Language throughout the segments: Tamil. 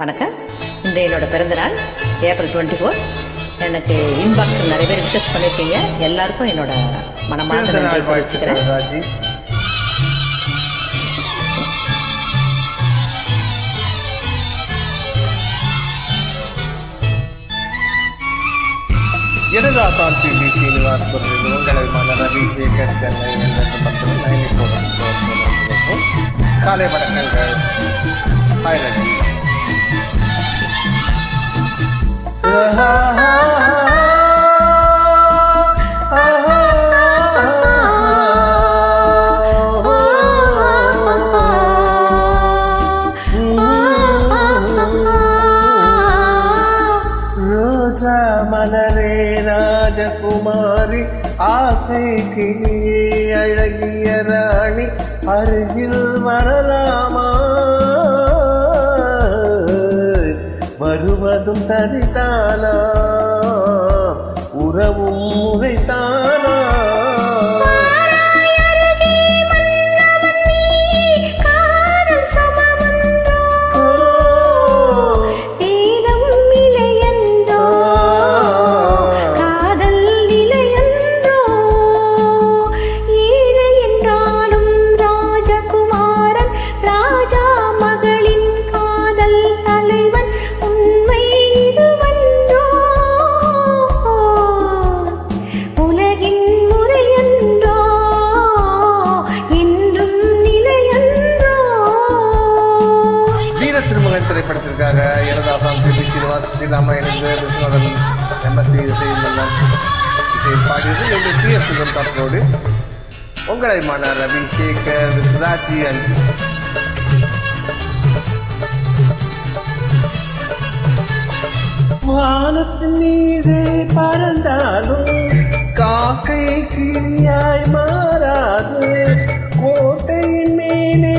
வணக்கம். இந்த என்னோட பிறந்தநாள் ஏப்ரல் டுவெண்ட்டி ஃபோர் எனக்கு இன்பாக்ஸில் நிறைய பேர் விஷஸ் பண்ணியிருக்கீங்க எல்லாருக்கும் என்னோட மனமார்ந்த நன்றி தெரிவிச்சுக்கிறேன். உங்களை சென்னை என்ற நயனிக்கோடம் காலை வணக்கங்கள். ஹாய் ரவி ரோஜா மலரே ராஜகுமாரி ஆசை கிளியே அழகிய ராணி அருகில் வரலாமா வருவதும் சரிதானா? உறவும் முறைதானா? வீர திரைப்படத்திற்காக எனதாசாம் திருப்பி பி சீனிவாஸ் இணைந்து விஷ்ணுவரன் எம்எஸ்சி இசை இசையில் பாடியது என்று டி எஸ். சுகந்தாத்தோடு உங்களை மன ரவி சேகர் ராஜி அன்பு வானத்தின் மீது பறந்தாலும் காக்கை கிளியாய் மாறாது. கோட்டையின் மேலே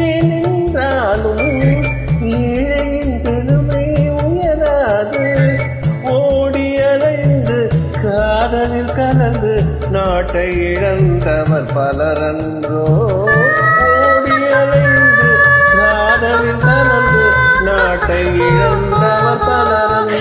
நாட்டை இழந்தவர் பலரன்றோ? ஓடியலைந்து காதலில் கலந்து நாட்டை இழந்தவர் பலரன்றோ?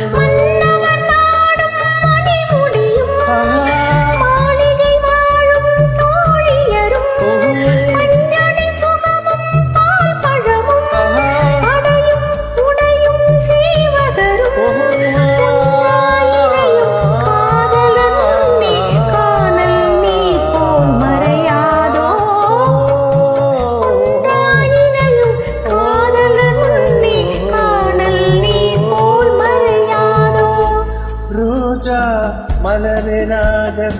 மலரே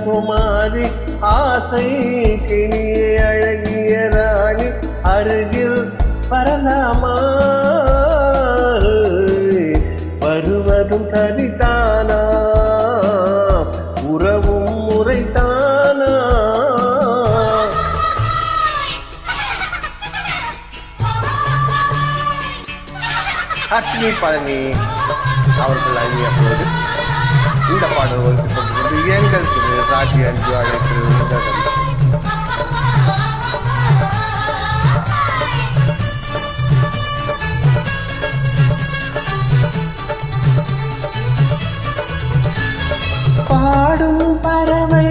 குமாரி ஆசை கிணியே அழகிய ராணி அருகில் வரலாமா வருவதும் சரிதானா உறவும் முறைதானா அக்னி பழனி அவர்கள் அழிய போது இந்த பாடல் ஒழித்து எங்கள் திரு ராஜி அஞ்சு அழைத்து பாடும் பறவை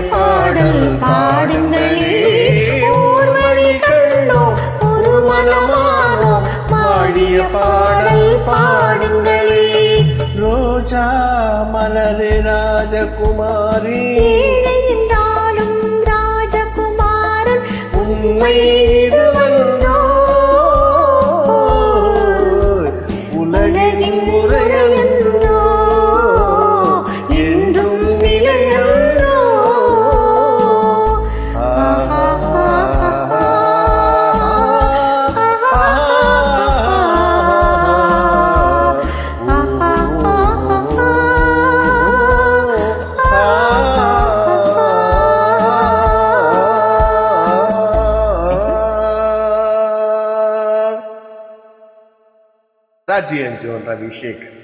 பாடல் பாடுங்களே. ஓர் வழி கண்டோ ஒரு மனமானோ வாழிய பாடல் பாடுங்களே. ரோஜா மலரே ராஜகுமாரி. உண்மை ராஜி அஞ்சோன் ரவி சேகர்